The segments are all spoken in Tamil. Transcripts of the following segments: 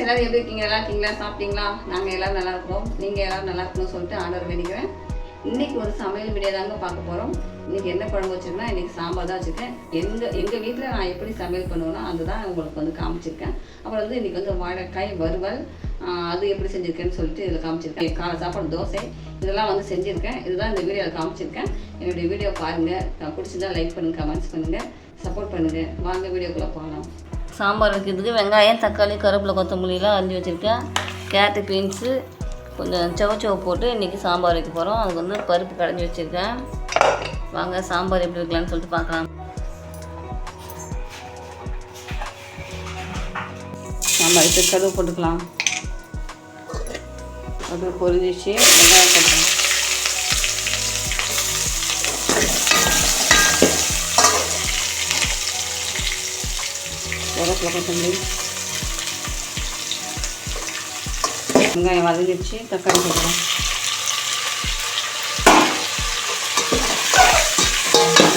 ஃப்ரெண்ட்ஸ் எல்லாரும் எப்படி இருக்கீங்க? நல்லா இருக்கீங்களா? சாப்பிட்டீங்களா? நாங்கள் எல்லோரும் நல்லா இருக்கோம். நீங்கள் எல்லோரும் நல்லா இருக்கணும்னு சொல்லிட்டு ஆர்டர் வேண்டிக்கிறேன். இன்றைக்கி ஒரு சமையல் வீடியோ தாங்க பார்க்க போகிறோம் இன்னைக்கு என்ன குழம்பு வச்சிருக்கேன்னா இன்றைக்கி சாம்பார் தான் வச்சுருக்கேன். எங்கள் எங்கள் வீட்டில் நான் எப்படி சமையல் பண்ணுவேனோ அதுதான் உங்களுக்கு வந்து காமிச்சிருக்கேன். அப்புறம் வந்து இன்றைக்கி வந்து வாழைக்காய் வறுவல் அது எப்படி செஞ்சுருக்கேன்னு சொல்லிட்டு இதில் காமிச்சிருக்கேன். காலை சாப்பாடு தோசை இதெல்லாம் வந்து செஞ்சுருக்கேன். இதுதான் இந்த வீடியோவில் காமிச்சிருக்கேன். என்னுடைய வீடியோ பாருங்கள் பிடிச்சிருந்தா லைக் பண்ணுங்கள் கமெண்ட்ஸ் பண்ணுங்கள் சப்போர்ட் பண்ணுங்கள் வாங்க வீடியோக்குள்ளே போகலாம். சாம்பார் வைக்கிறதுக்கு வெங்காயம் தக்காளி கருவேப்பிலை கொத்தமல்லிலாம் அரிஞ்சு வச்சுருக்கேன். கேரட்டு பீன்ஸு கொஞ்சம் சவச்சவ போட்டு இன்றைக்கி சாம்பார் வைக்க போகிறோம் அதுக்கு வந்து பருப்பு கடைஞ்சி வச்சுருக்கேன். வாங்க சாம்பார் எப்படி இருக்கலாம்னு சொல்லிட்டு பார்க்கலாம். சாம்பார் வச்சு கருவு போட்டுக்கலாம். அது பொரிஞ்சிச்சு வெங்காயம் போட்டுக்கலாம். கருவேப்பிலை கொத்தமல்லி. வெங்காயம் வதங்கிடுச்சு தக்காளி போடுறோம்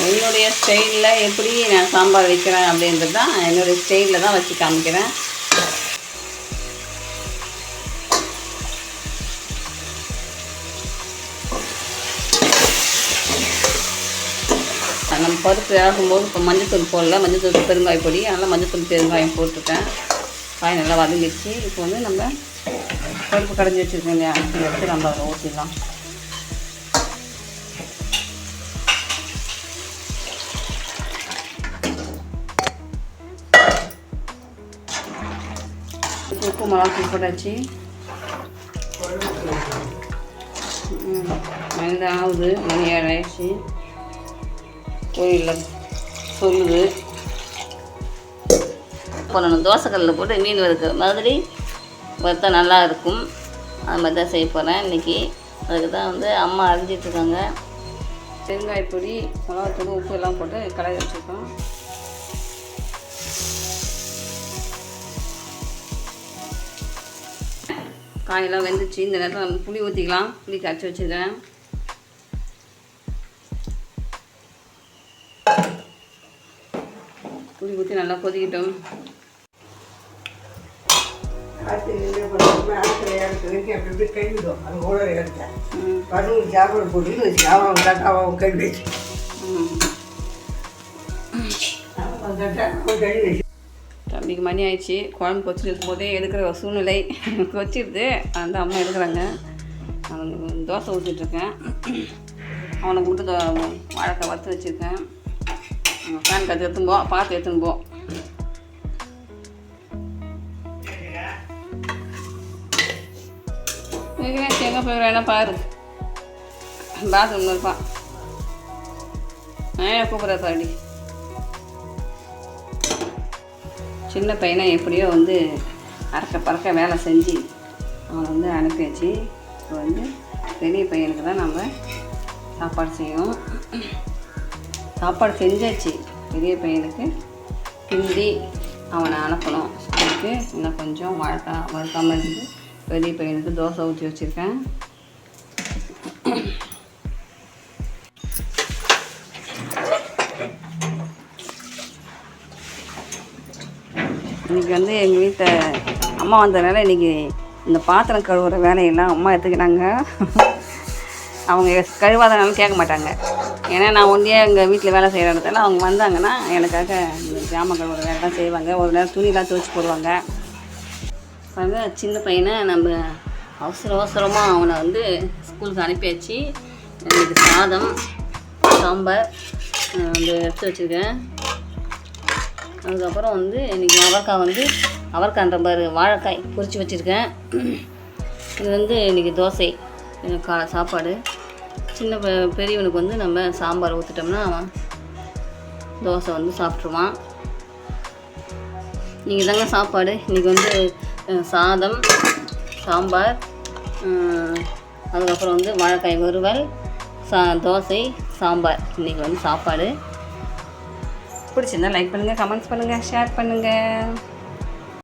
என்னுடைய ஸ்டைலில் எப்படி நான் சாம்பார் வைக்கிறேன் அப்படின்றது தான் என்னுடைய ஸ்டைலில் தான் வச்சு காமிக்கிறேன். நம்ம பருப்பு ஆகும்போது இப்போ மஞ்சத்தூள் போடல. மஞ்சத்தூள் பெருங்காய பொடி. அதனால் மஞ்சத்தூள் பெருங்காயம் போட்டுட்டேன். காய் நல்லா வதங்கிடுச்சு. இப்போ வந்து நம்ம பருப்பு கடைஞ்சி வச்சுருக்கோம் இல்லையா? இதை எடுத்து நம்ம அதை ஊற்றிடலாம் உப்பு மிளகாய் போட்டாச்சு. மணி ஆகுது மணி ஏழாயிடுச்சு கோயிலில் சொல்லுது. பண்ணணும் தோசைக்கல்லில் போட்டு மீன் வறுக்கிற மாதிரி வறுத்தா நல்லா இருக்கும். அது மாதிரி தான் செய்ய போகிறேன் இன்றைக்கி அதுக்கு தான் வந்து அம்மா அரைஞ்சிட்ருக்காங்க பெருங்காய பொடி மிளகாத்தூள் உப்பு எல்லாம் போட்டு கலரி வச்சுருக்கோம். காயெல்லாம் வெந்துச்சு. இந்த நேரத்தில் நம்ம புளி ஊற்றிக்கலாம் புளி கரைச்சி வச்சுருக்கேன். புளி ஊற்றி நல்லா கொதிக்கட்டும். சாப்பாடு போட்டு வச்சு அவன் தட்டா அவன் கழுவி வச்சு தம்பிக்கு மணி ஆயிடுச்சு. குழம்பு கொச்சிட்டு இருக்கும்போதே எடுக்கிற ஒரு சூழ்நிலை. கொச்சிடுது அந்த அம்மா எடுக்கிறாங்க. அவனுக்கு தோசை ஊற்றிட்டுருக்கேன் அவனுக்கு மட்டும் வாழைக்காய் வறுத்து வச்சுருக்கேன். ஃபேன் கற்று எடுத்துன்னு போ பார்த்து எடுத்துன்னு போ எங்கே போயிடுறேன் பாரு. பாத்ரூம் இருப்பான். ஆ கூப்பிட்ற பாடி? சின்ன பையனை எப்படியோ வந்து அறக்க பறக்க வேலை செஞ்சு அவனை வந்து அனுப்பி வச்சு இப்போ வந்து பெரிய பையனுக்கு தான் நம்ம சாப்பாடு செய்வோம் சாப்பாடு செஞ்சாச்சு. பெரிய பையனுக்கு. கிண்டி அவனை அனுப்பணும். ஸ்கூலுக்கு இன்னும் கொஞ்சம் வழக்கா வழக்காமல் இருந்து பெரிய பையனுக்கு தோசை ஊற்றி வச்சுருக்கேன். இன்றைக்கி வந்து எங்கள் வீட்டை அம்மா வந்ததுனால இன்றைக்கி இந்த பாத்திரம் கழுவுற வேலையெல்லாம் அம்மா எடுத்துக்கிட்டாங்க. அவங்க கழுவாதனாலும் கேட்க மாட்டாங்க. ஏன்னா நான் ஒன்றே எங்கள் வீட்டில் வேலை செய்கிற இடத்துல அவங்க வந்தாங்கன்னா எனக்காக இந்த ஒரு வேலை தான் செய்வாங்க. ஒரு நேரம் துணியெலாம் துவைச்சி போடுவாங்க. பாருங்க சின்ன பையனை நம்ம அவசர அவசரமாக அவனை வந்து ஸ்கூலுக்கு அனுப்பியாச்சு. எனக்கு சாதம் சாம்பார் வந்து எடுத்து வச்சுருக்கேன். அதுக்கப்புறம் வந்து இன்றைக்கி அவரைக்காய் வந்து அவரைக்காய்ன்ற பாரு வாழைக்காய் பொரிச்சு வச்சுருக்கேன். இது வந்து இன்றைக்கி தோசை கா காலை சாப்பாடு. சின்ன பெரியவனுக்கு வந்து நம்ம சாம்பார் ஊற்றிட்டோம்னா அவன் தோசை வந்து சாப்பிட்ருவான். நீங்கள் தாங்க சாப்பாடு. இன்றைக்கி வந்து சாதம் சாம்பார் அதுக்கப்புறம் வந்து வாழைக்காய் வறுவல் சா தோசை சாம்பார். இன்றைக்கி வந்து சாப்பாடு. பிடிச்சிருந்தா லைக் பண்ணுங்கள் கமெண்ட்ஸ் பண்ணுங்கள் ஷேர் பண்ணுங்கள்